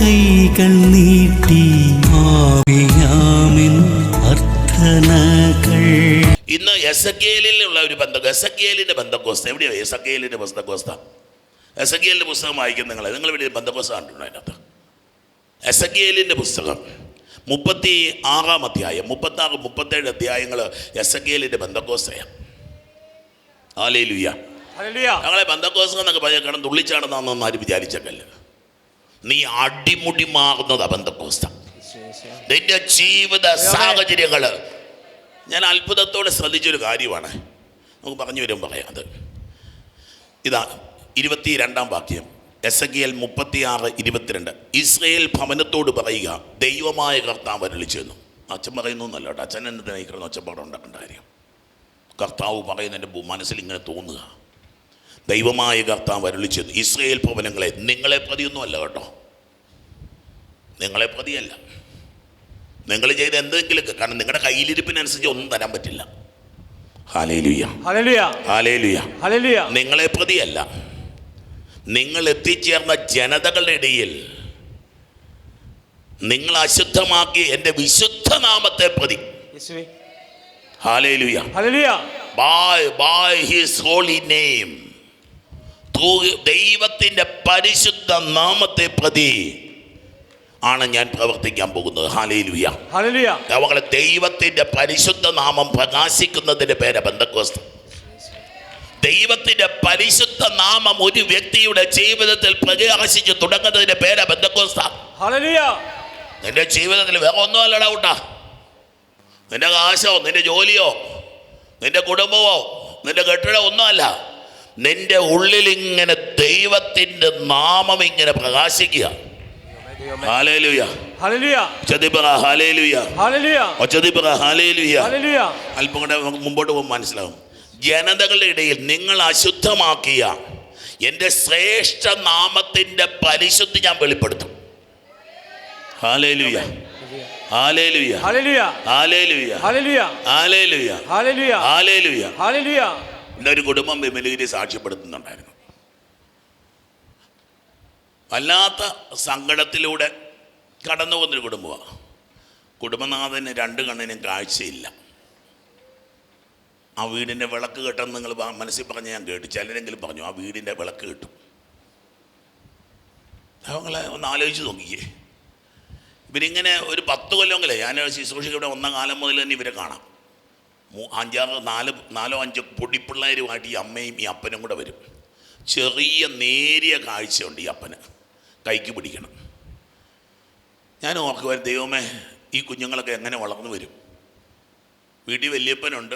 കൈകൾ നീട്ടി ആവിയാമിൻ അർത്ഥനകൾ. ഇന്ന് എസക്കേലിലുള്ള ഒരു ബന്ധം എസക്കേലിന്റെ ബന്ധക്കോസ്ത. എവിടെയോ? എസക്കേലിന്റെ ബന്ധക്കോസ്ത. എസക്കേലിന്റെ പുസ്തകം വായിക്കുന്ന നിങ്ങൾ നിങ്ങൾ ഇവിടെ ബന്ധക്കോസ്ത കണ്ടിട്ടുണ്ടോ അതിനകത്ത്? എസക്കേലിന്റെ പുസ്തകം. മുപ്പത്തി ആറാം അധ്യായം മുപ്പത്തി ആറ് മുപ്പത്തേഴ് അധ്യായങ്ങൾ എസക്കേലിന്റെ ബന്ധക്കോസ്തയാണ് ആലേലുയ്യ ഹല്ലേലൂയ. ഞങ്ങളെ ബന്ധകോസ് എന്നൊക്കെ പറഞ്ഞ കിടന്ന് തുള്ളിച്ചാടുന്നതെന്നൊന്നും ആരും വിചാരിച്ചേക്കല്ല. നീ അടിമുടി മാറുന്നത് അബന്ധക്കോസ്ത. നിന്റെ ജീവിത സാഹചര്യങ്ങൾ ഞാൻ അത്ഭുതത്തോടെ ശ്രദ്ധിച്ചൊരു കാര്യമാണ്. നമുക്ക് പറഞ്ഞു വരും പറയാം അത്. ഇതാ ഇരുപത്തി രണ്ടാം വാക്യം. എസ് എ എൽ മുപ്പത്തിയാറ് ഇരുപത്തിരണ്ട്. ഇസ്രയേൽ ഭവനത്തോട് പറയുക ദൈവമായ കർത്താവ് അരളിച്ചെന്നു അച്ഛൻ പറയുന്നു എന്നല്ല കേട്ടോ. അച്ഛൻ എന്നെ നയിക്കണം ഒച്ചപ്പാട് ഉണ്ടാക്കേണ്ട കാര്യം. കർത്താവ് പറയുന്നതിന്റെ മനസ്സിൽ ഇങ്ങനെ തോന്നുക. ദൈവമായ കർത്താവ് അരളിച്ചെന്നു ഇസ്രയേൽ ഭവനങ്ങളെ നിങ്ങളെ പ്രതിയൊന്നും അല്ല കേട്ടോ. നിങ്ങളെ പ്രതിയല്ല നിങ്ങൾ ചെയ്ത എന്തെങ്കിലുമൊക്കെ കാരണം നിങ്ങളുടെ കയ്യിലിരിപ്പിനനുസരിച്ച് ഒന്നും തരാൻ പറ്റില്ല. നിങ്ങളെ പ്രതിയല്ല നിങ്ങൾ എത്തിച്ചേർന്ന ജനതകളുടെ ഇടയിൽ നിങ്ങൾ അശുദ്ധമാക്കി എന്റെ വിശുദ്ധ നാമത്തെ പ്രതി ഹാലേലുയ hallelujah. By by his holy name ദൈവത്തിന്റെ പരിശുദ്ധ നാമത്തെ പ്രതി ആണ് ഞാൻ പ്രവർത്തിക്കാൻ പോകുന്നത്. ഹാലേലുയ അവങ്ങളെ ദൈവത്തിന്റെ പരിശുദ്ധ നാമം പ്രകാശിക്കുന്നതിന്റെ പേര് ബന്ധക്കോസ്ത ദൈവത്തിന്റെ പരിശുദ്ധ നാമം ഒരു വ്യക്തിയുടെ ജീവിതത്തിൽ പ്രകാശിച്ച് തുടങ്ങുന്നതിന്റെ പേര് ബന്ധക്കോസ്ത നിന്റെ ജീവിതത്തിൽ വേറെ ഒന്നും അല്ലടാ കൂട്ടാ നിന്റെ കാശോ നിന്റെ ജോലിയോ നിന്റെ കുടുംബമോ നിന്റെ കെട്ടിടം ഒന്നുമല്ല. നിന്റെ ഉള്ളിൽ ഇങ്ങനെ ദൈവത്തിന്റെ നാമം ഇങ്ങനെ പ്രകാശിക്കുക അല്പം കൂടെ മുമ്പോട്ട് പോകുമ്പോൾ മനസ്സിലാവും ജനതകളുടെ ഇടയിൽ നിങ്ങൾ അശുദ്ധമാക്കിയ എന്റെ ശ്രേഷ്ഠ നാമത്തിന്റെ പരിശുദ്ധി ഞാൻ വെളിപ്പെടുത്തും hallelujah hallelujah hallelujah hallelujah hallelujah hallelujah hallelujah ഹാലേലുയ ഇന്നൊരു കുടുംബം വിമലഗിരി സാക്ഷ്യപ്പെടുത്തുന്നുണ്ടായിരുന്നു. വല്ലാത്ത സങ്കടത്തിലൂടെ കടന്നു പോകുന്നൊരു കുടുംബമാണ് കുടുംബനാഥന് രണ്ട് കണ്ണിനും കാഴ്ചയില്ല. ആ വീടിന്റെ വിളക്ക് കെട്ടെന്ന് നിങ്ങൾ മനസ്സിൽ പറഞ്ഞ് ഞാൻ കേട്ടു. ചിലരെങ്കിലും പറഞ്ഞു ആ വീടിന്റെ വിളക്ക് കിട്ടും. അവങ്ങളെ ഒന്ന് ആലോചിച്ച് നോക്കിക്കേ ഇവരിങ്ങനെ ഒരു പത്ത് കൊല്ലമെങ്കിലേ ഞാൻ ഇവിടെ ഒന്നാം കാലം മുതൽ തന്നെ ഇവരെ കാണാം. അഞ്ചാറ് നാല് നാലോ അഞ്ചോ പൊടിപ്പിള്ളേരുമായിട്ട് ഈ അമ്മയും ഈ അപ്പനും കൂടെ വരും. ചെറിയ നേരിയ കാഴ്ചയുണ്ട് ഈ അപ്പന്. കൈക്ക് പിടിക്കണം. ഞാൻ ഓർക്കുവാൻ ദൈവമേ ഈ കുഞ്ഞുങ്ങളൊക്കെ എങ്ങനെ വളർന്നു വരും? വീട്ടിൽ വലിയപ്പനുണ്ട്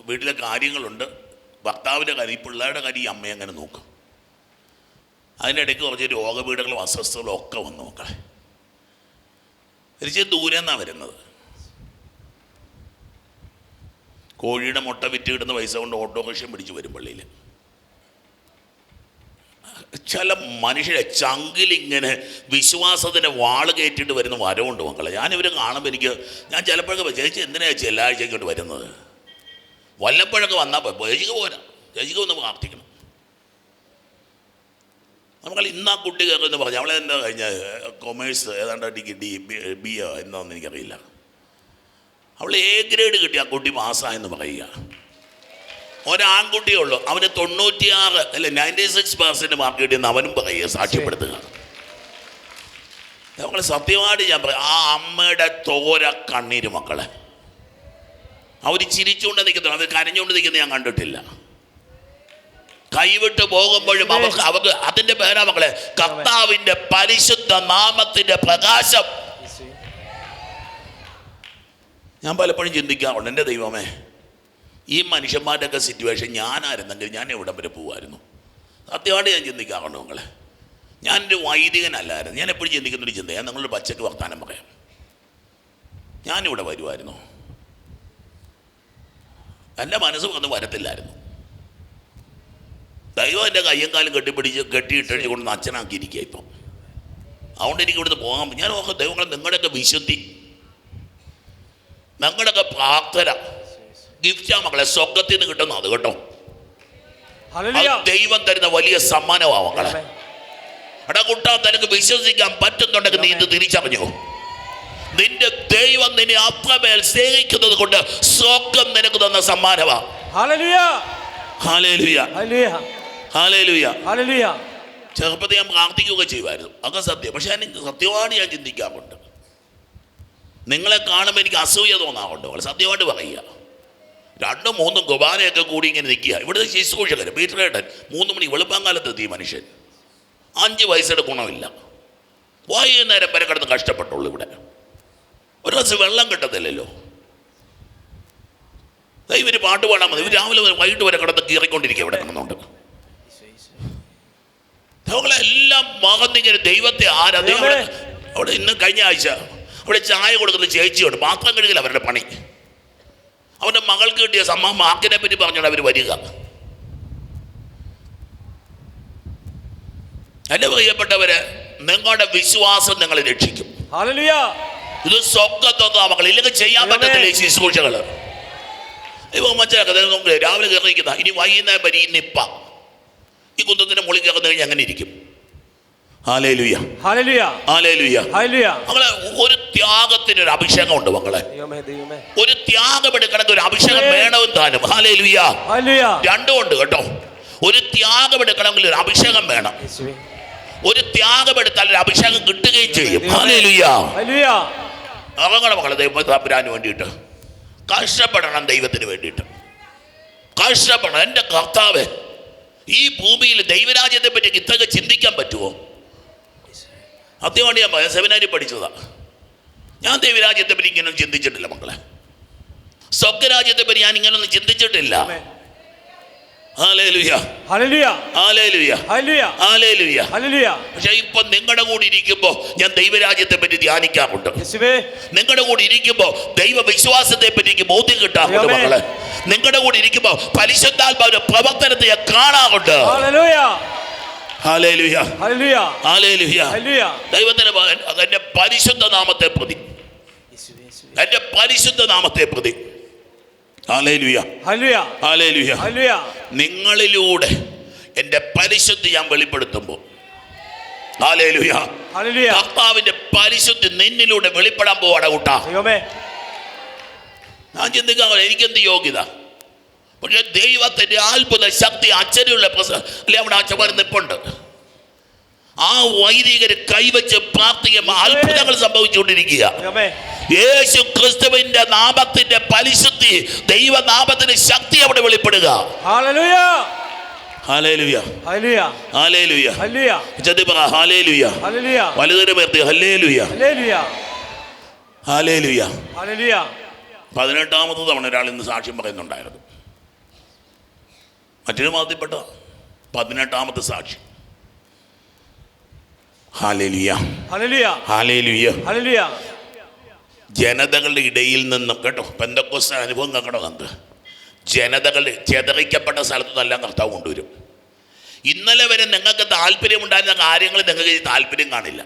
വീട്ടിലെ കാര്യങ്ങളുണ്ട്. ഭർത്താവിന്റെ കാര്യം ഈ പിള്ളേരുടെ കാര്യം ഈ അമ്മ എങ്ങനെ നോക്കും? അതിനിടയ്ക്ക് കുറച്ച് രോഗപീഠകളും അസ്വസ്ഥതകളും ഒക്കെ വന്നു മക്കളെ. തിരിച്ച് ദൂരെ നിന്നാണ് വരുന്നത്. കോഴിയുടെ മുട്ട വിറ്റ് കിട്ടുന്ന പൈസ കൊണ്ട് ഓട്ടോറിക്ഷ പിടിച്ച് വരും പള്ളിയിൽ. ചില മനുഷ്യരെ ചങ്കിലിങ്ങനെ വിശ്വാസത്തിന്റെ വാൾ കയറ്റിയിട്ട് വരുന്ന വരവുണ്ട് മക്കളെ. ഞാനിവർ കാണുമ്പോൾ എനിക്ക് ഞാൻ ചിലപ്പോഴൊക്കെ ചേച്ചി എന്തിനാ ചേച്ചി എല്ലാ ആഴ്ചയ്ക്ക് കൊണ്ട് വരുന്നത്? വല്ലപ്പോഴൊക്കെ വന്നാൽ ചേച്ചിക്ക് പോരാ. ചേച്ചിക്ക് ഒന്ന് പ്രാർത്ഥിക്കണം. നമ്മൾ ഇന്ന് ആ കുട്ടി കയറുമെന്ന് പറഞ്ഞു. അവളെ എന്താ കഴിഞ്ഞ കൊമേഴ്സ് ഏതാണ്ട് ഡിഗ്രി ഡി ബി എ എന്താണെന്ന് എനിക്കറിയില്ല. അവൾ എ ഗ്രേഡ് കിട്ടി ആ കുട്ടി പാസ്സായെന്ന് പറയുക. ഒരാൺകുട്ടിയേ ഉള്ളൂ. അവന് തൊണ്ണൂറ്റിയാറ് അല്ലെ നയന്റി സിക്സ് പെർസെന്റ് മാർക്ക് കിട്ടിയെന്ന് അവനും പറയുക സാക്ഷ്യപ്പെടുത്തുക. നമ്മൾ സത്യമായിട്ട് ഞാൻ പറയാം ആ അമ്മയുടെ തോര കണ്ണീര് മക്കളെ. അവർ ചിരിച്ചുകൊണ്ട് നിൽക്കുന്നു അവർ കരഞ്ഞുകൊണ്ട് നിൽക്കുന്നത് ഞാൻ കണ്ടിട്ടില്ല. കൈവിട്ട് പോകുമ്പോഴും അവർക്ക് അവർക്ക് അതിന്റെ പേരാ മക്കളെ കർത്താവിന്റെ പരിശുദ്ധ നാമത്തിന്റെ പ്രകാശം. ഞാൻ പലപ്പോഴും ചിന്തിക്കാറുണ്ട് എന്റെ ദൈവമേ ഈ മനുഷ്യന്മാരുടെ മനുഷ്യന്മാരുടെയൊക്കെ സിറ്റുവേഷൻ ഞാനായിരുന്നെങ്കിൽ ഞാൻ എവിടം വരെ പോകുമായിരുന്നു സത്യമായിട്ട് ഞാൻ ചിന്തിക്കാറുണ്ട് നിങ്ങളെ ഞാനൊരു വൈദികനല്ലായിരുന്നു. ഞാൻ എപ്പോഴും ചിന്തിക്കുന്നൊരു ചിന്ത ഞാൻ നിങ്ങളൊരു പച്ചക്ക് വർത്താനം പറയാം. ഞാനിവിടെ വരുമായിരുന്നു എന്റെ മനസ്സ് വന്ന് വരത്തില്ലായിരുന്നു. ദൈവം എന്റെ കയ്യും കാലും കെട്ടിപ്പിടിച്ച് കെട്ടിയിട്ട് കൊണ്ട് അച്ഛനാക്കിയിരിക്കുക ഇപ്പം. അതുകൊണ്ട് എനിക്ക് ഇവിടുന്ന് പോകാൻ. ഞാൻ നോക്കാം ദൈവങ്ങൾ നിങ്ങളുടെയൊക്കെ വിശുദ്ധി നിങ്ങളുടെയൊക്കെ പ്രാർത്ഥന. ഗിഫ്റ്റാ മക്കളെ സ്വർഗത്തിൽ നിന്ന് കിട്ടുന്ന അത് കേട്ടോ. ദൈവം തരുന്ന വലിയ സമ്മാനമാണ് മക്കളെ. എടാ കുട്ടാ നിനക്ക് വിശ്വസിക്കാൻ പറ്റുന്നുണ്ടെങ്കിൽ നീ ഇത് തിരിച്ചറിഞ്ഞോ. നിന്റെ ദൈവം നിന്നെ അത്രമേൽ സ്നേഹിക്കുന്നത് കൊണ്ട് സ്വർഗം നിനക്ക് തന്ന ഹല്ലേലൂയ. ചെറുപ്പത്തിൽ ഞാൻ പ്രാർത്ഥിക്കുകയൊക്കെ ചെയ്യുമായിരുന്നു. അതൊക്കെ സത്യം. പക്ഷെ ഞാൻ സത്യമായിട്ട് ഞാൻ ചിന്തിക്കാറുണ്ട്. നിങ്ങളെ കാണുമ്പോൾ എനിക്ക് അസൂയ തോന്നാറുണ്ട്. വളരെ സത്യമായിട്ട് പറയുക. രണ്ടും മൂന്നും കുബാനയൊക്കെ കൂടി ഇങ്ങനെ നിൽക്കുക. ഇവിടുത്തെ ശുശ്രൂഷകർ പീറ്ററേട്ടൻ മൂന്ന് മണി വെളുപ്പാങ്കാലത്ത് എത്തി ഈ മനുഷ്യൻ. അഞ്ച് വയസ്സുടെ ഗുണമില്ല. വൈകുന്നേരം വരെ കിടന്ന് കഷ്ടപ്പെട്ടുള്ളൂ ഇവിടെ. ഒരു ദിവസം വെള്ളം കിട്ടത്തില്ലല്ലോ. ഇവർ പാട്ട് പാടാൻ മതി ഇവർ രാവിലെ വൈകിട്ട് വരെ കിടന്ന് കീറിക്കൊണ്ടിരിക്കുക ഇവിടെ കിടന്നുണ്ട് ഞങ്ങളെല്ലാം മകന്നിങ്ങനെ ദൈവത്തെ ആരാധന അവിടെ ഇന്ന് കഴിഞ്ഞ ആഴ്ച അവിടെ ചായ കൊടുക്കുന്ന ചേച്ചിയുണ്ട്. പാത്രം കഴുകല അവരുടെ പണി. അവന്റെ മകൾക്ക് കിട്ടിയ സമ്മ മാർക്കിനെ പറ്റി പറഞ്ഞോണ്ട് അവർ വരിക. എന്റെ പ്രിയപ്പെട്ടവർ നിങ്ങളുടെ വിശ്വാസം നിങ്ങളെ രക്ഷിക്കും. ഇത് സ്വക്കത്തൊന്നും മക്കൾ ഇല്ലെങ്കിൽ ചെയ്യാൻ പറ്റത്തില്ല ഈ ശുശ്രൂഷകൾ ഇവ മനസ്സിലാക്കുന്നത് രാവിലെ കയറിയിരിക്കുന്ന ഇനി വൈകുന്നേരം വരി നിപ്പ. ഈ കുന്തത്തിന്റെ മുകളിൽ കയറുന്ന കഴിഞ്ഞാൽ അങ്ങനെ ഇരിക്കും. ലുയ്യ ഒരു ത്യാഗത്തിന് ഒരു അഭിഷേകം ഉണ്ട് മക്കളെ. ദൈവമേ ദൈവമേ. ഒരു ത്യാഗം എടുക്കണമെങ്കിൽ ഒരു അഭിഷേകം വേണമെന്ന് താനും. ഹാലേ ലുയ രണ്ടും ഉണ്ട് കേട്ടോ. ഒരു ത്യാഗം എടുക്കണമെങ്കിൽ ഒരു അഭിഷേകം വേണം. ഒരു ത്യാഗം എടുത്താൽ ഒരു അഭിഷേകം കിട്ടുകയും ചെയ്യും. ഹാലേ ലുയ അവങ്ങളെ മക്കളെ ദൈവത്തിന് വേണ്ടിയിട്ട്. കഷ്ടപ്പെടണം ദൈവത്തിന് വേണ്ടിയിട്ട്. കഷ്ടപ്പെടണം. എന്റെ കർത്താവ് ഈ ഭൂമിയിൽ ദൈവരാജ്യത്തെ പറ്റി ഇത്രയൊക്കെ ചിന്തിക്കാൻ പറ്റുമോ സത്യമാണ് ഞാൻ സെമിനാരി പഠിച്ചതാ. ഞാൻ ദൈവരാജ്യത്തെ പറ്റി ഇങ്ങനെയൊന്നും ചിന്തിച്ചിട്ടില്ല മക്കളെ. സ്വർഗരാജ്യത്തെ പറ്റി ഞാൻ ഇങ്ങനെയൊന്നും ചിന്തിച്ചിട്ടില്ല. പക്ഷെ ഇപ്പൊ നിങ്ങളുടെ കൂടി ഇരിക്കുമ്പോ ഞാൻ ദൈവരാജ്യത്തെ പറ്റി ധ്യാനിക്കാറുണ്ട്. നിങ്ങളുടെ കൂടി ഇരിക്കുമ്പോ ദൈവ വിശ്വാസത്തെ പറ്റി എനിക്ക് ബോധ്യം കിട്ടാറുണ്ട് മക്കളെ. നിങ്ങളുടെ കൂടി ഇരിക്കുമ്പോ പരിശുദ്ധാത്മാവിന്റെ പ്രവർത്തനത്തെ ഞാൻ കാണാറുണ്ട്. ദൈവത്തിന്റെ മകൻ എന്റെ പരിശുദ്ധ നാമത്തെ പ്രതി. എന്റെ പരിശുദ്ധ നാമത്തെ പ്രതി. നിങ്ങളിലൂടെ എന്റെ പരിശുദ്ധി ഞാൻ വെളിപ്പെടുത്തുമ്പോൾ. കർത്താവിന്റെ പരിശുദ്ധി നിന്നിലൂടെ വെളിപ്പെടാൻ പോവാട കൂട്ടാ. ഞാൻ ചിന്തിക്കാൻ എനിക്കെന്ത് യോഗ്യത? പക്ഷെ ദൈവത്തിന്റെ അത്ഭുത ശക്തി അച്ഛനുള്ള പ്രസ അല്ലെ അവിടെ അച്ഛൻ നിപ്പുണ്ട്. ആ വൈദികര് കൈവച്ച് പ്രാർത്ഥിക്കുമ്പോൾ അത്ഭുതങ്ങൾ സംഭവിച്ചുകൊണ്ടിരിക്കുക യേശു ക്രിസ്തുവിന്റെ നാമത്തിന്റെ പരിശുദ്ധി ദൈവനാമത്തിന്റെ ശക്തി അവിടെ വെളിപ്പെടുക. പതിനെട്ടാമത് തവണ ഒരാൾ ഇന്ന് സാക്ഷ്യം പറയുന്നുണ്ടായിരുന്നു. മറ്റൊരു മതത്തിൽപ്പെട്ട പതിനെട്ടാമത്തെ സാക്ഷി. ജനതകളുടെ ഇടയിൽ നിന്നും കേട്ടോ പെന്തക്കോസ് അനുഭവം കേൾക്കണോ നമുക്ക് ജനതകളുടെ ചെതറിക്കപ്പെട്ട സ്ഥലത്ത് നിന്നെല്ലാം കർത്താവ് കൊണ്ടുവരും. ഇന്നലെ വരെ നിങ്ങൾക്ക് താല്പര്യമുണ്ടായിരുന്ന കാര്യങ്ങൾ നിങ്ങൾക്ക് ഈ താല്പര്യം കാണില്ല.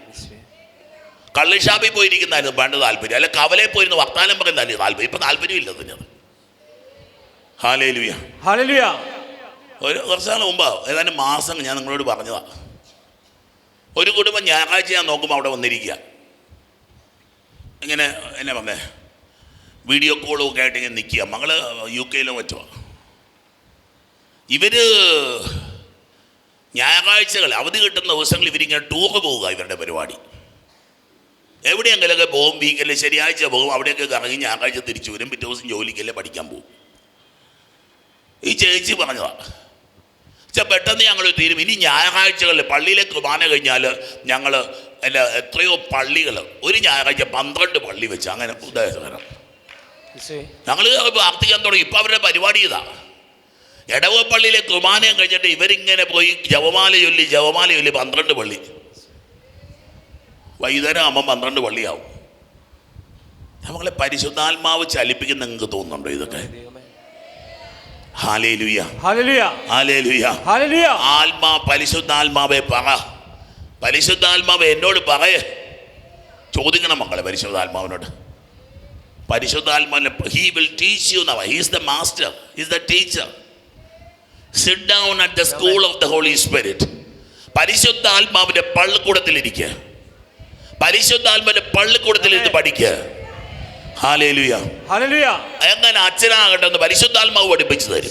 കള്ളിഷാപ്പിൽ പോയിരിക്കുന്നതായിരുന്നു വേണ്ട താല്പര്യം. അല്ലെ കവലയിൽ പോയിരുന്ന വർത്താനം പറയുന്നതായിരുന്നു താല്പര്യം. ഇപ്പം താല്പര്യമില്ല തന്നെ ഹാലേലുയ. ഒരു കുറച്ച് നാൾ മുമ്പ് ഏതാനും മാസം ഞാൻ നിങ്ങളോട് പറഞ്ഞതാണ് ഒരു കുടുംബം ഞായറാഴ്ച ഞാൻ നോക്കുമ്പോൾ അവിടെ വന്നിരിക്കുക ഇങ്ങനെ എന്നെ പറഞ്ഞേ? വീഡിയോ കോളും ഒക്കെ ആയിട്ട് ഇങ്ങനെ നിൽക്കുക മകൾ യു കെയിലോ മറ്റോ. ഇവർ ഞായറാഴ്ചകൾ അവധി കിട്ടുന്ന ദിവസങ്ങളിൽ ഇവരിങ്ങനെ ടൂറ് പോവുക ഇവരുടെ പരിപാടി. എവിടെയെങ്കിലൊക്കെ പോകും വീക്കല്ലേ ശനിയാഴ്ച പോകും അവിടെയൊക്കെ കറങ്ങി ഞായറാഴ്ച തിരിച്ചു വരും പിറ്റേ ദിവസം ജോലിക്കല്ലേ പഠിക്കാൻ പോകും ഈ ചേച്ചി പറഞ്ഞതാ. പക്ഷെ പെട്ടെന്ന് ഞങ്ങൾ തീരും. ഇനി ഞായറാഴ്ചകളിൽ പള്ളിയിലെ കുർബാന കഴിഞ്ഞാൽ ഞങ്ങൾ അല്ല എത്രയോ പള്ളികൾ ഒരു ഞായറാഴ്ച പന്ത്രണ്ട് പള്ളി വെച്ച് അങ്ങനെ ഉദാഹരണം ഞങ്ങൾ പ്രാർത്ഥിക്കാൻ തുടങ്ങി. ഇപ്പം അവരുടെ പരിപാടി ഇതാ. എടവ പള്ളിയിലെ കുർബാനയും കഴിഞ്ഞിട്ട് ഇവരിങ്ങനെ പോയി ജവമാല ചൊല്ലി ജവമാല ചൊല്ലി പന്ത്രണ്ട് പള്ളി. വൈകുന്നേരം ആകുമ്പോൾ പന്ത്രണ്ട് പള്ളിയാവും. നമ്മളെ പരിശുദ്ധാത്മാവ് ചലിപ്പിക്കുന്ന നിങ്ങൾക്ക് തോന്നുന്നുണ്ടോ ഇതൊക്കെ ഹാലേലുയ ഹല്ലേലൂയ ഹാലേലുയ ഹല്ലേലൂയ ആത്മാ പരിശുദ്ധാത്മാവെ പറ. പരിശുദ്ധാത്മാവ് എന്നോട് പറയേ. ചോദിക്കണം മക്കളെ പരിശുദ്ധാത്മാവിനോട്. പരിശുദ്ധാത്മാവിനെ he will teach you now he's the master is the teacher sit down at the school of the Holy Spirit പരിശുദ്ധാത്മാവിന്റെ പള്ളിക്കൂടത്തിലിരിക്കുക പരിശുദ്ധാത്മാവിന്റെ പള്ളിക്കൂടത്തിലിരുന്ന് പഠിക്കുക ഹാലേലുയ. അച്ഛനാകട്ടെ എന്ന് പരിശുദ്ധാത്മാവ് പഠിപ്പിച്ചു തരും.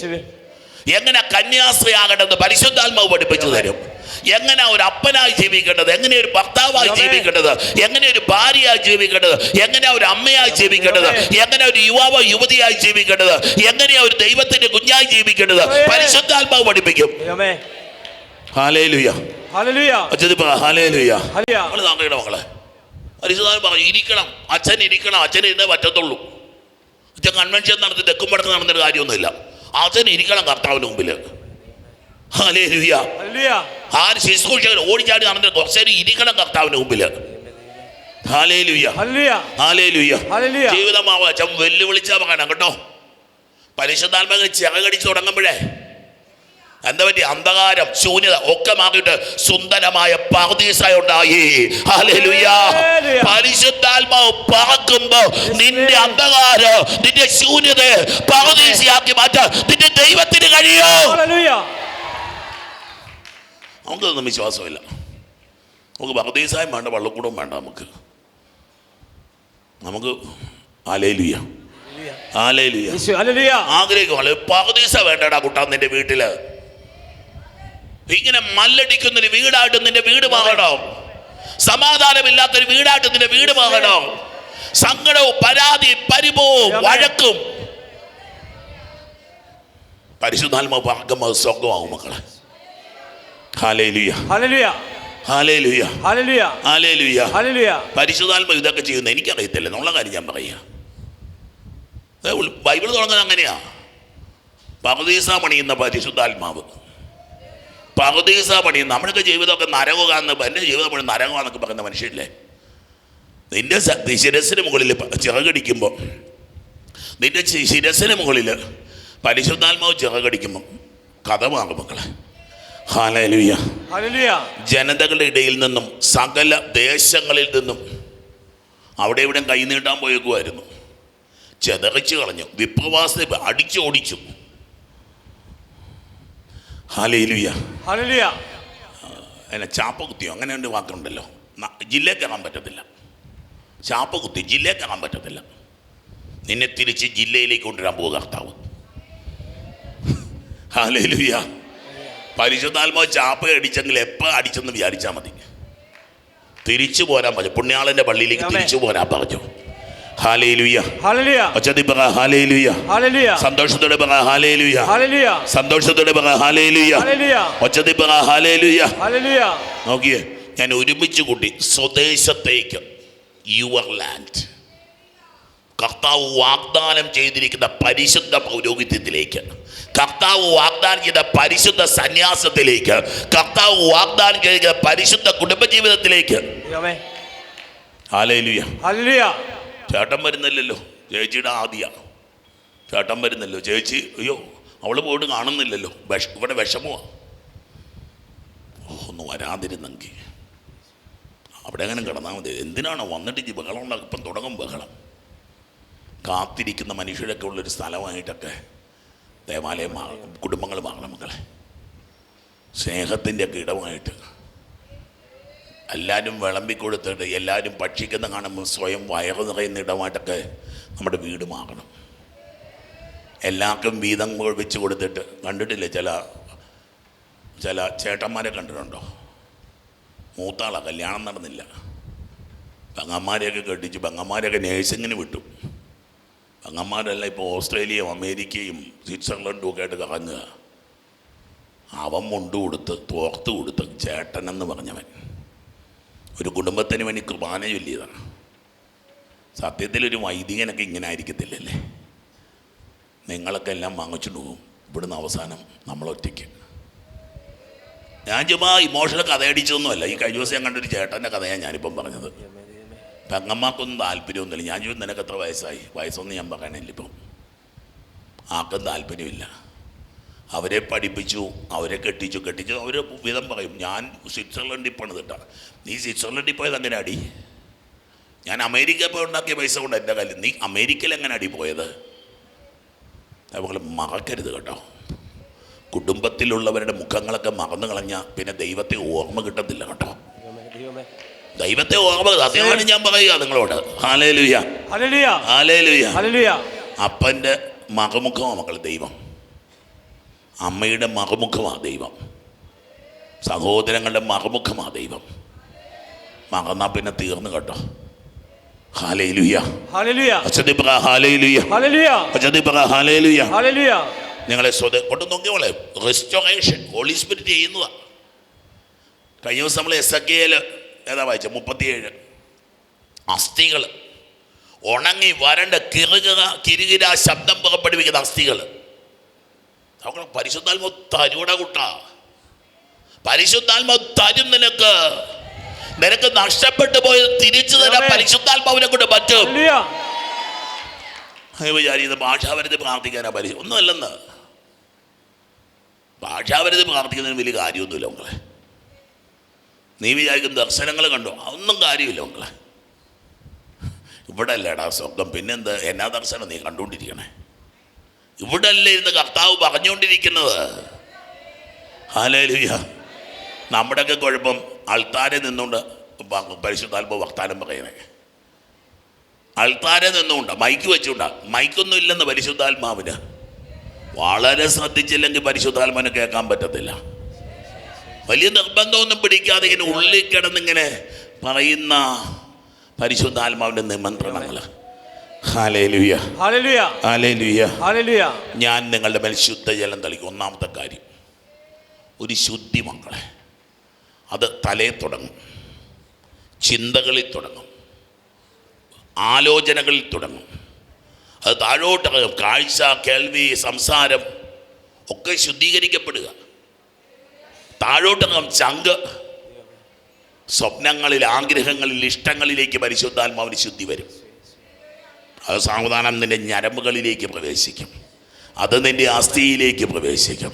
എങ്ങനെ കന്യാസ്ത്രീ എന്ന് പരിശുദ്ധാത്മാവ് പഠിപ്പിച്ചു തരും. എങ്ങനെ ഒരു അപ്പനായി ജീവിക്കേണ്ടത് എങ്ങനെ ഒരു ഭർത്താവായി. ജീവിക്കേണ്ടത് എങ്ങനെ ഒരു ഭാര്യയായി ജീവിക്കേണ്ടത് എങ്ങനെ ഒരു അമ്മയായി ജീവിക്കേണ്ടത് എങ്ങനെ ഒരു യുവാവോ യുവതിയായി ജീവിക്കേണ്ടത് എങ്ങനെയാ ഒരു ദൈവത്തിന്റെ കുഞ്ഞായി ജീവിക്കേണ്ടത്. പരിശുദ്ധാത്മാവ് പഠിപ്പിക്കും. ഹാലേലുയ. ലുയാ ഹാലേലുയ. താങ്കളുടെ മക്കളെ പരിശുദ്ധാത്മ പറഞ്ഞു ഇരിക്കണം അച്ഛൻ ഇരിക്കണം അച്ഛൻ ഇരുന്നേ പറ്റത്തുള്ളൂ. അച്ഛൻ കൺവെൻഷൻ നടത്തി തെക്കും വടക്ക് നടന്നൊരു കാര്യമൊന്നുമില്ല. അച്ഛൻ ഇരിക്കണം കർത്താവിന് മുമ്പിൽ ആര് ശുശ്രൂഷകൻ ഓടിച്ചാടി നടന്നിട്ട് കുറച്ചേരും ഇരിക്കണം കർത്താവിന് മുമ്പിൽ ജീവിതമാവ അച്ഛൻ വെല്ലുവിളിച്ചാ പറയണം കേട്ടോ. പരിശുദ്ധാത്മകൻ ചിറകടിച്ചു തുടങ്ങുമ്പോഴേ എന്താ പറ്റി? അന്ധകാരം ശൂന്യത ഒക്കെ മാറിയിട്ട് സുന്ദരമായ ഉണ്ടായി. പരിശുദ്ധാത്മാവ് പറക്കുമ്പോ നിന്റെ അന്ധകാരം നിന്റെ ശൂന്യത പർദീസയാക്കി മാറ്റാൻ നിന്റെ ദൈവത്തിന് കഴിയോ. നമുക്കൊന്നും വിശ്വാസമില്ല. നമുക്ക് പർദീസായും വേണ്ട വള്ളക്കൂടവും വേണ്ട നമുക്ക്. നമുക്ക് ആലേലിയ ആലേലിയ ആഗ്രഹിക്കും പകുതീസ വേണ്ടടാ കുട്ടാ നിന്റെ വീട്ടിൽ. ഇങ്ങനെ മല്ലടിക്കുന്നൊരു വീടായിട്ട് നിന്റെ വീട് മാറണോ. സമാധാനമില്ലാത്തൊരു വീടായിട്ട് നിന്റെ വീട് മാറണോ. സങ്കടവും പരാതി പരിഭവവും വഴക്കും. പരിശുദ്ധാത്മ അത് സ്വർഗമാകും മക്കളെ. പരിശുദ്ധാത്മ ഇതൊക്കെ ചെയ്യുന്ന എനിക്കറിയത്തില്ല. എന്നുള്ള കാര്യം ഞാൻ പറയാ. ദേ ഉൾ- ബൈബിൾ തുടങ്ങുന്നത് അങ്ങനെയാ. പകുതീസ പണിയുന്ന പരിശുദ്ധാത്മാവ്. പകുതീസ പണി. നമ്മുടെയൊക്കെ ജീവിതമൊക്കെ നരകമാണെന്ന് എന്റെ ജീവിതം മുഴുവൻ നരകമാണെന്നൊക്കെ പറയുന്ന മനുഷ്യരില്ലേ? നിന്റെ ശിരസിന് മുകളിൽ ചിറകടിക്കുമ്പോൾ നിന്റെ ശിരസിന് മുകളിൽ പരിശുദ്ധാത്മാവ് ചിറകടിക്കുമ്പോൾ കഥ മാറും മക്കളെ. ഹാലലുയ ജനതകളുടെ ഇടയിൽ നിന്നും സകല ദേശങ്ങളിൽ നിന്നും അവിടെ ഇവിടെ കൈ നീട്ടാൻ പോയേക്കുമായിരുന്നു ചെതറിച്ച് കളഞ്ഞു. വിപ്രവാസത്തെ അടിച്ചു ഓടിച്ചു അതിനെ ചാപ്പ കുത്തിയോ? അങ്ങനെ ഉണ്ട് വാക്കുണ്ടല്ലോ കയറാൻ പറ്റത്തില്ല. ചാപ്പ കുത്തി ജില്ലയ്ക്ക് കയറാൻ പറ്റത്തില്ല. നിന്നെ തിരിച്ച് ജില്ലയിലേക്ക് കൊണ്ടുവരാൻ പോകുക കർത്താവ്. ഹാലേലുയ പരിശുദ്ധാത്മാവ് ചാപ്പ അടിച്ചെങ്കിൽ എപ്പോൾ അടിച്ചെന്ന് വിചാരിച്ചാൽ മതി. തിരിച്ചു പോരാൻ പറഞ്ഞു. പുണ്യാളന്റെ പള്ളിയിലേക്ക് തിരിച്ചു പോരാൻ പറഞ്ഞു. സന്തോഷത്തോടെ പറ ഹാലേലുയ ഹല്ലേലൂയ സന്തോഷത്തോടെ പറ ഹാലേലുയ ഹല്ലേലൂയ ഒച്ചതി പറ ഹാലേലുയ നോക്കിയേ ഞാൻ ഒരുമിച്ച് കൂട്ടി സ്വദേശത്തേക്ക് യുവർ ലാൻഡ് കർത്താവ് വാഗ്ദാനം ചെയ്തിരിക്കുന്ന പരിശുദ്ധ പൗരോഹിത്യത്തിലേക്ക്. കർത്താവ് വാഗ്ദാനം ചെയ്ത പരിശുദ്ധ സന്യാസത്തിലേക്ക്. കർത്താവ് വാഗ്ദാനം ചെയ്ത പരിശുദ്ധ കുടുംബജീവിതത്തിലേക്ക്. ദൈവമേ ഹാലേലുയ ഹല്ലേലൂയ ചേട്ടൻ വരുന്നില്ലല്ലോ. ചേച്ചിയുടെ ആദ്യമാണ് ചേട്ടൻ വരുന്നല്ലോ ചേച്ചി അയ്യോ അവൾ പോയിട്ട് കാണുന്നില്ലല്ലോ. വിഷ ഇവിടെ വിഷമോ ഒന്ന് വരാതിരുന്നെങ്കിൽ അവിടെ അങ്ങനെ കിടന്നാൽ മതി? എന്തിനാണ് വന്നിട്ട് ഈ ബഹളം ഉണ്ടാക്കും? ഇപ്പം തുടങ്ങും ബഹളം. കാത്തിരിക്കുന്ന മനുഷ്യരൊക്കെ ഉള്ളൊരു സ്ഥലമായിട്ടൊക്കെ ദേവാലയം കുടുംബങ്ങൾ മാറണം മക്കളെ. സ്നേഹത്തിന്റെ ഒക്കെ ഇടമായിട്ട്. എല്ലാവരും വിളമ്പി കൊടുത്തിട്ട് എല്ലാവരും ഭക്ഷിക്കുന്ന കാണുമ്പോൾ സ്വയം വയറ് നിറയുന്ന ഇടമായിട്ടൊക്കെ നമ്മുടെ വീട് മാറണം. എല്ലാവർക്കും വീതം വെച്ച് കൊടുത്തിട്ട് കണ്ടിട്ടില്ലേ ചില ചില ചേട്ടന്മാരെ കണ്ടിട്ടുണ്ടോ? മൂത്താളാ കല്യാണം നടന്നില്ല. പെങ്ങന്മാരെയൊക്കെ കെട്ടിച്ച് പെങ്ങന്മാരെയൊക്കെ നേഴ്സിങ്ങിന് വിട്ടു. പെങ്ങന്മാരെല്ലാം ഇപ്പോൾ ഓസ്ട്രേലിയയും അമേരിക്കയും സ്വിറ്റ്സർലൻഡും ഒക്കെ ആയിട്ട് കറങ്ങുക. അവൻ മുണ്ട് കൊടുത്ത് തോർത്ത് കൊടുത്ത് ചേട്ടനെന്ന് പറഞ്ഞവൻ. ഒരു കുടുംബത്തിന് വേണ്ടി കുർബാന ചൊല്ലിയതാണ്. സത്യത്തിൽ ഒരു വൈദികനൊക്കെ ഇങ്ങനെ ആയിരിക്കത്തില്ലല്ലേ? നിങ്ങളൊക്കെ എല്ലാം വാങ്ങിച്ചുകൊണ്ട് പോകും. ഇവിടുന്ന് അവസാനം നമ്മളൊറ്റയ്ക്ക് ഞാൻ ചുമ്മാ ഇമോഷണൽ കഥയടിച്ചതൊന്നുമല്ല. ഈ കഴിഞ്ഞ ദിവസം ഞാൻ കണ്ടൊരു ചേട്ടന്റെ കഥയാണ് ഞാനിപ്പം പറഞ്ഞത്. പെങ്ങന്മാർക്കൊന്നും താല്പര്യമൊന്നുമില്ല. ഞാൻ ചോദിച്ചു നിനക്ക് എത്ര വയസ്സായി? വയസ്സൊന്നും ഞാൻ പറയണില്ല ഇപ്പം. ആർക്കും താല്പര്യമില്ല. അവരെ പഠിപ്പിച്ചു അവരെ കെട്ടിച്ചു കെട്ടിച്ചു. അവർ വിധം പറയും ഞാൻ സ്വിറ്റ്സർലൻഡിൽ പണിതിട്ടാണ് നീ സ്വിറ്റ്സർലൻഡിൽ പോയത് അങ്ങനെ അടി ഞാൻ അമേരിക്ക പോയി ഉണ്ടാക്കിയ പൈസ കൊണ്ട് എന്റെ കാര്യം നീ അമേരിക്കയിൽ എങ്ങനെ അടി പോയത്? അതുപോലെ മറക്കരുത് കേട്ടോ. കുടുംബത്തിലുള്ളവരുടെ മുഖങ്ങളൊക്കെ മറന്നു കളഞ്ഞാൽ പിന്നെ ദൈവത്തെ ഓർമ്മ കിട്ടത്തില്ല കേട്ടോ. ദൈവത്തെ ഓർമ്മ അതാണ് ഞാൻ പറയുക നിങ്ങളോട്. ഹാലേലുയ ഹാലേലുയ ഹല്ലേലൂയ. അപ്പന്റെ മകമുഖമാണ് മക്കൾ ദൈവം. അമ്മയുടെ മറുമുഖമാണ് ദൈവം. സഹോദരങ്ങളുടെ മറുമുഖമാണ് ദൈവം. മറന്നാ പിന്നെ തീർന്നു കേട്ടോ. നിങ്ങളെ കൊണ്ട് നോക്കിയോളെ റെസ്റ്റോറേഷൻ ഹോളി സ്പിരിറ്റ് ചെയ്യുന്നതാ. കഴിഞ്ഞ ദിവസം നമ്മൾ എസ് എ ഏതാ വായിച്ച? മുപ്പത്തിയേഴ്. അസ്ഥികൾ ഉണങ്ങി വരണ്ട കിറുകിറ കിരുകിര ശബ്ദം പുറപ്പെടുവിക്കുന്ന അസ്ഥികൾ നമ്മൾ പരിശുദ്ധാത്മ തരൂട കുട്ട. പരിശുദ്ധാത്മ തരും നിനക്ക്. നിനക്ക് നഷ്ടപ്പെട്ടു പോയത് തിരിച്ചു തരാൻ. പരിശുദ്ധാത്മാവിനെ കൊണ്ട് പറ്റും. വിചാരിക്കുന്നത് ഭാഷാപരത്തിൽ പ്രാർത്ഥിക്കാനാ പരി ഒന്നുമല്ലെന്ന്. ഭാഷാപരത്തിൽ പ്രാർത്ഥിക്കുന്നതിന് വലിയ കാര്യമൊന്നുമില്ല മക്കളെ. നീ വിചാരിക്കും ദർശനങ്ങൾ കണ്ടോ? അതൊന്നും കാര്യമില്ല മക്കളെ. ഇവിടെ അല്ലേടാ സ്വന്തം പിന്നെന്ത്? എന്നാ ദർശനം? നീ കണ്ടുകൊണ്ടിരിക്കണേ. ഇവിടെ അല്ലേ ഇരുന്ന് കർത്താവ് പറഞ്ഞുകൊണ്ടിരിക്കുന്നത്? ഹാലേലുയ നമ്മുടെയൊക്കെ കുഴപ്പം ആൾത്താരെ നിന്നുകൊണ്ട് പരിശുദ്ധാത്മ വർത്താനം പറയണേ ആൾത്താരെ നിന്നുകൊണ്ട് മൈക്ക് വെച്ചുകൊണ്ടാ. മൈക്കൊന്നും ഇല്ലെന്ന് പരിശുദ്ധാത്മാവിന്. വളരെ ശ്രദ്ധിച്ചില്ലെങ്കിൽ പരിശുദ്ധാത്മാവിനെ കേൾക്കാൻ പറ്റത്തില്ല. വലിയ നിർബന്ധമൊന്നും പിടിക്കാതെ ഇങ്ങനെ ഉള്ളിൽ കിടന്നിങ്ങനെ പറയുന്ന പരിശുദ്ധാത്മാവിന്റെ നിമന്ത്രണങ്ങൾ. ഞാൻ നിങ്ങളുടെ മേൽ ശുദ്ധജലം തളിക്കും. ഒന്നാമത്തെ കാര്യം ഒരു ശുദ്ധി മക്കളെ അത് തലയിൽ തുടങ്ങും ചിന്തകളിൽ തുടങ്ങും ആലോചനകളിൽ തുടങ്ങും. അത് താഴോട്ട് കാഴ്ച കേൾവി സംസാരം ഒക്കെ ശുദ്ധീകരിക്കപ്പെടുക. താഴോട്ടകം ചങ്ക് സ്വപ്നങ്ങളിൽ ആഗ്രഹങ്ങളിൽ ഇഷ്ടങ്ങളിലേക്ക് പരിശുദ്ധാത്മാവിന് ശുദ്ധി വരും. അത് സാവധാനം നിന്റെ ഞരമ്പുകളിലേക്ക് പ്രവേശിക്കും. അത് നിന്റെ അസ്ഥിയിലേക്ക് പ്രവേശിക്കും.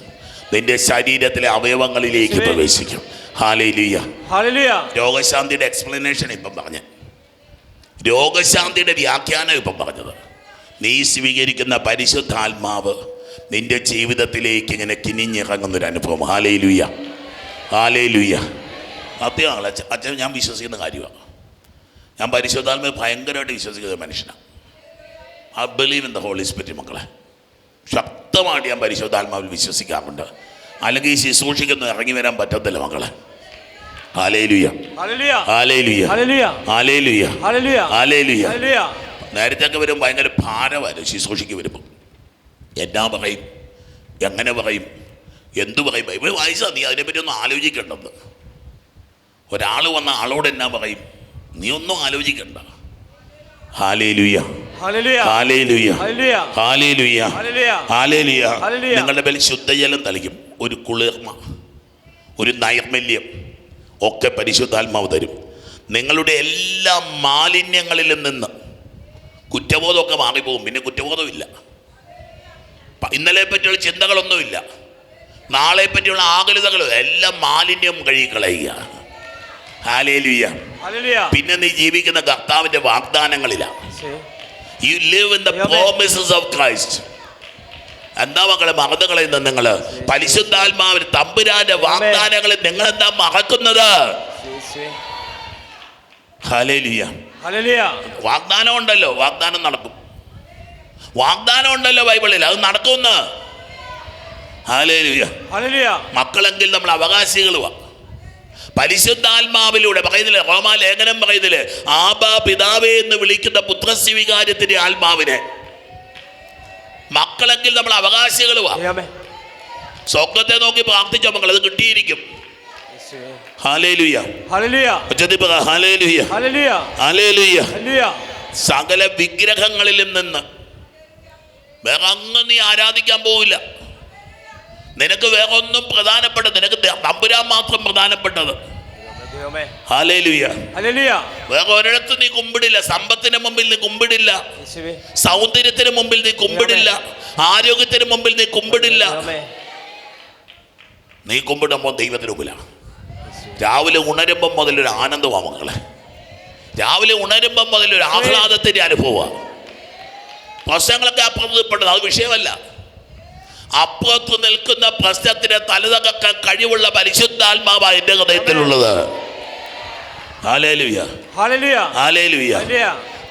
നിന്റെ ശരീരത്തിലെ അവയവങ്ങളിലേക്ക്. പ്രവേശിക്കും. ഹാലേലിയ രോഗശാന്തിയുടെ എക്സ്പ്ലനേഷൻ ഇപ്പം പറഞ്ഞ്. രോഗശാന്തിയുടെ വ്യാഖ്യാനം ഇപ്പം പറഞ്ഞത്. നീ സ്വീകരിക്കുന്ന പരിശുദ്ധാത്മാവ് നിന്റെ ജീവിതത്തിലേക്ക് ഇങ്ങനെ കിനിഞ്ഞിറങ്ങുന്നൊരു അനുഭവം. ഹാലേ ലുയ്യ ഹാലേ സത്യമാണ് അച്ഛൻ ഞാൻ വിശ്വസിക്കുന്ന കാര്യമാണ്. ഞാൻ പരിശുദ്ധാത്മാവ് ഭയങ്കരമായിട്ട് വിശ്വസിക്കുന്ന മനുഷ്യനാണ്. I believe in the Holy Spirit മക്കളെ. ശക്തമായിട്ട് ഞാൻ പരിശുദ്ധാത്മാവിൽ വിശ്വസിക്കാറുണ്ട്. അല്ലെങ്കിൽ ഈ ശുശ്രൂഷിക്കുന്ന ഇറങ്ങി വരാൻ പറ്റത്തില്ല മക്കളെ. നേരത്തെ വരും ഭയങ്കര ഭാരമായിരുന്നു ശുശ്രൂഷിക്ക് വരുമ്പോൾ എന്നാ പറയും? എങ്ങനെ പറയും? എന്തു പറയും? ബൈബിൾ വായിച്ചാൽ നീ അതിനെപ്പറ്റി ഒന്നും ആലോചിക്കേണ്ടത് ഒരാൾ വന്ന ആളോട് എന്നാ പറയും? നീ ഒന്നും ആലോചിക്കണ്ട. നിങ്ങളുടെ മേൽ ശുദ്ധജലം തളിക്കും. ഒരു കുളിർമ ഒരു നൈർമല്യം ഒക്കെ പരിശുദ്ധാത്മാവ് തരും. നിങ്ങളുടെ എല്ലാ മാലിന്യങ്ങളിലും നിന്ന് കുറ്റബോധമൊക്കെ മാറിപ്പോകും. പിന്നെ കുറ്റബോധമില്ല. ഇന്നലെ പറ്റിയുള്ള ചിന്തകളൊന്നുമില്ല. നാളെ പറ്റിയുള്ള ആകുലതകളും എല്ലാം മാലിന്യം കഴുകി ഹല്ലേലൂയ പിന്നെ നീ ജീവിക്കുന്ന കർത്താവിന്റെ വാഗ്ദാനങ്ങളിലാണ്. You live in the. Promises of Christ എന്താ മക്കളെ മറന്നു കളയുന്നത് നിങ്ങൾ പരിശുദ്ധാത്മാവിന് തമ്പുരാന്റെ വാഗ്ദാനങ്ങളിൽ നിങ്ങൾ എന്താ മറക്കുന്നത് വാഗ്ദാനം ഉണ്ടല്ലോ വാഗ്ദാനം നടക്കും. വാഗ്ദാനം ഉണ്ടല്ലോ ബൈബിളിൽ അത് നടക്കുമെന്ന്. മക്കളെങ്കിൽ നമ്മൾ അവകാശികളുമാണ് പരിശുദ്ധാത്മാവിലൂടെ പറയുന്നില്ല റോമാലേഖനം പറയുന്നില്ല ആബാ പിതാവേ എന്ന് വിളിക്കുന്ന പുത്രസ്വീകാര്യത്തിന്റെ ആത്മാവിനെ. മക്കളെങ്കിൽ നമ്മൾ അവകാശികൾ സ്വപ്നത്തെ സ്വർഗത്തെ നോക്കി പ്രാർത്ഥിച്ച മക്കൾ അത് കിട്ടിയിരിക്കും. സകല വിഗ്രഹങ്ങളിലും നിന്ന്. വേറെ അങ്ങ് നീ ആരാധിക്കാൻ പോവില്ല. നിനക്ക് വേറെ ഒന്നും പ്രധാനപ്പെട്ട നിനക്ക് തമ്പുരാൻ മാത്രം പ്രധാനപ്പെട്ടത്. വേറെ ഒരിടത്ത് നീ കുമ്പിടില്ല. സമ്പത്തിന് മുമ്പിൽ നീ കുമ്പിടില്ല. സൗന്ദര്യത്തിന് മുമ്പിൽ നീ കുമ്പിടില്ല. ആരോഗ്യത്തിന് മുമ്പിൽ നീ കുമ്പിടില്ല. നീ കുമ്പിടുമ്പോൾ ദൈവത്തിന് മുമ്പിലാണ്. രാവിലെ ഉണരുമ്പം മുതലൊരു ആനന്ദമാണ് മക്കളെ. രാവിലെ ഉണരുമ്പം മുതലൊരു ആഹ്ലാദത്തിന്റെ അനുഭവമാണ് പ്രശ്നങ്ങളൊക്കെ അപ്രതിപ്പെട്ടത് അത് വിഷയമല്ല. അപ്പുറത്ത് നിൽക്കുന്ന പ്രശ്നത്തിന് തലതകക്കാൻ കഴിവുള്ള പരിശുദ്ധാത്മാവാണ് എന്റെ ഹൃദയത്തിലുള്ളത്.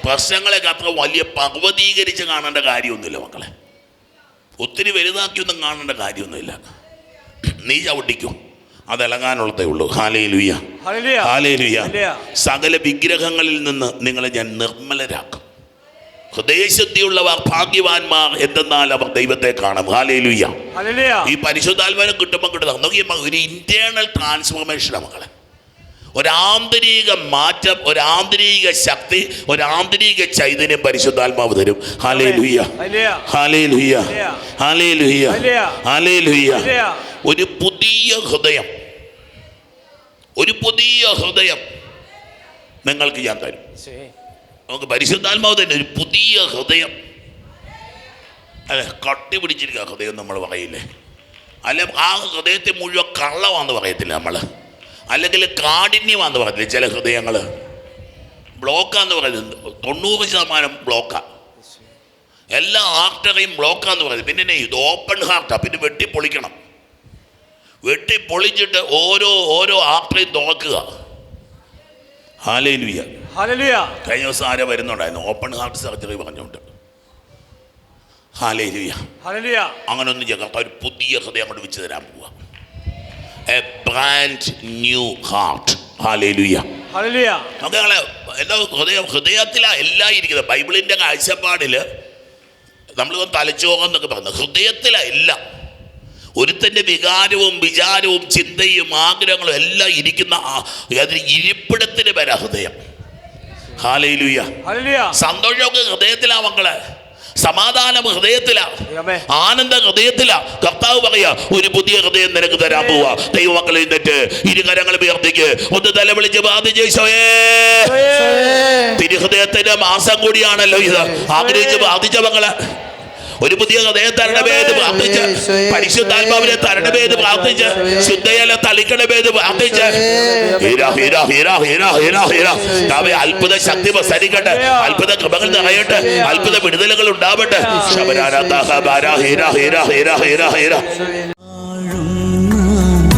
പ്രശ്നങ്ങളെ അത്ര വലിയ പർവതീകരിച്ച് കാണേണ്ട കാര്യമൊന്നുമില്ല മക്കളെ. ഒത്തിരി വലുതാക്കിയൊന്നും കാണേണ്ട കാര്യമൊന്നുമില്ല. നീ ചവിട്ടിക്കും. അതിളകാനുള്ളതേ ഉള്ളൂ. ഹാലയിലുയ്യ ഹല്ലേലൂയ സകല വിഗ്രഹങ്ങളിൽ നിന്ന് നിങ്ങളെ ഞാൻ നിർമ്മലരാക്കും. ഹൃദയശുദ്ധിയുള്ളവർ ഭാഗ്യവാന്മാർ എന്തെന്നാൽ അവർ ദൈവത്തെ കാണും. ഹാലേലുയ്യ ഈ പരിശുദ്ധാത്മാനം കിട്ടുമ്പോൾ കിട്ടുന്ന നോക്കിയപ്പോൾ ഒരു ഇന്റേണൽ ട്രാൻസ്ഫോർമേഷനാണ് മകളെ ഒരാന്തരിക മാറ്റം ഒരാന്തരിക ശക്തി ഒരാന്തരിക ചൈതന്യം പരിശുദ്ധാത്മാവ് തരും. ഹാലേ ലുയ്യ ഹാലേ ലുയ്യ ഹാലേ ലുയ്യ ഹാലേ ലുയ്യ ഒരു പുതിയ ഹൃദയം. ഒരു പുതിയ ഹൃദയം. നിങ്ങൾക്ക് ഞാൻ തരും. നമുക്ക് പരിശുദ്ധാത്മാവ് തന്നെ ഒരു പുതിയ ഹൃദയം. അല്ലെ കട്ടി പിടിച്ചിരിക്കുക ഹൃദയം നമ്മൾ പറയില്ലേ? അല്ല ആ ഹൃദയത്തെ മുഴുവൻ കള്ളമാണെന്ന് പറയത്തില്ല നമ്മൾ അല്ലെങ്കിൽ കാഠിന്യമാണെന്ന് പറയത്തില്ല ചില ഹൃദയങ്ങൾ ബ്ലോക്കാന്ന് പറയുന്നത് തൊണ്ണൂറ് ശതമാനം ബ്ലോക്കാണ് എല്ലാ ആർട്ടറിയും ബ്ലോക്കാന്ന് പറയുന്നത്. പിന്നെ ഇത് ഓപ്പൺ ഹാർട്ടാണ് പിന്നെ വെട്ടി പൊളിക്കണം. വെട്ടി പൊളിച്ചിട്ട് ഓരോ ഓരോ ആർട്ടറിയും തുറക്കുക. ഹാലേലുയ്യ ഹല്ലേലൂയ. കഴിഞ്ഞ ദിവസം ആരെ വരുന്നുണ്ടായിരുന്നു. ഓപ്പൺ ഹാർട്ട് സർജറി പറഞ്ഞുകൊണ്ട്. അങ്ങനെ ഒന്നും ചെയ്യാം ഒരു പുതിയ ഹൃദയം അങ്ങോട്ട് വെച്ച് തരാൻ പോവാ. എ ബ്രാൻഡ് ന്യൂ ഹാർട്ട് ഹാലേലുയ ഞങ്ങളെ എന്താ ഹൃദയം ഹൃദയത്തിലാണ് എല്ലാം ഇരിക്കുന്നത്. ബൈബിളിന്റെ കാഴ്ചപ്പാടിൽ നമ്മൾ തലച്ചോറെന്നൊക്കെ പറയുന്നത് ഹൃദയത്തിലാണ് എല്ലാം. ഒരുത്തന്റെ വികാരവും വിചാരവും ചിന്തയും ആഗ്രഹങ്ങളും എല്ലാം ഇരിക്കുന്ന അതിന് ഇരിപ്പിടത്തിന് വരാ ഹൃദയം. സന്തോഷമൊക്കെ ഹൃദയത്തിലാ മക്കളെ. സമാധാനം ഹൃദയത്തിലാ. ആനന്ദ ഹൃദയത്തിലാ. കർത്താവ് പറയാ ഒരു പുതിയ ഹൃദയം നിനക്ക് തരാൻ പോവാ. ദൈവമക്കളെ എന്നിട്ട് ഇരുകരങ്ങൾ ഉയർത്തിക്ക്. ഒന്ന് തല വിളിച്ച് ബാധിച്ചോയേ തിരുഹൃദയത്തിന്റെ മാസം കൂടിയാണല്ലോ ഇത്. ആഗ്രഹിച്ച് ബാധിച്ച മക്കളെ ഒരു പുതിയ ഹൃദയ തരണമേ എന്ന് പ്രാർത്ഥിച്ച് പരിശുദ്ധാത്മാവിനെ തരണ എന്ന് പ്രാർത്ഥിച്ച് ശുദ്ധയല തളിക്കണ എന്ന് പ്രാർത്ഥിച്ച് അത്ഭുത ശക്തി പ്രസരിക്കട്ടെ. അത്ഭുത കൃപകൾ നിറയട്ടെ. അത്ഭുത വിടുതലുകൾ ഉണ്ടാവട്ടെ. ശബരാനാഥാഹ ബാരാ ഹീരാ ഹീരാ ഹീരാ ഹീരാ ഹീരാ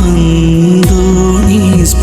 അന്തോണീസ്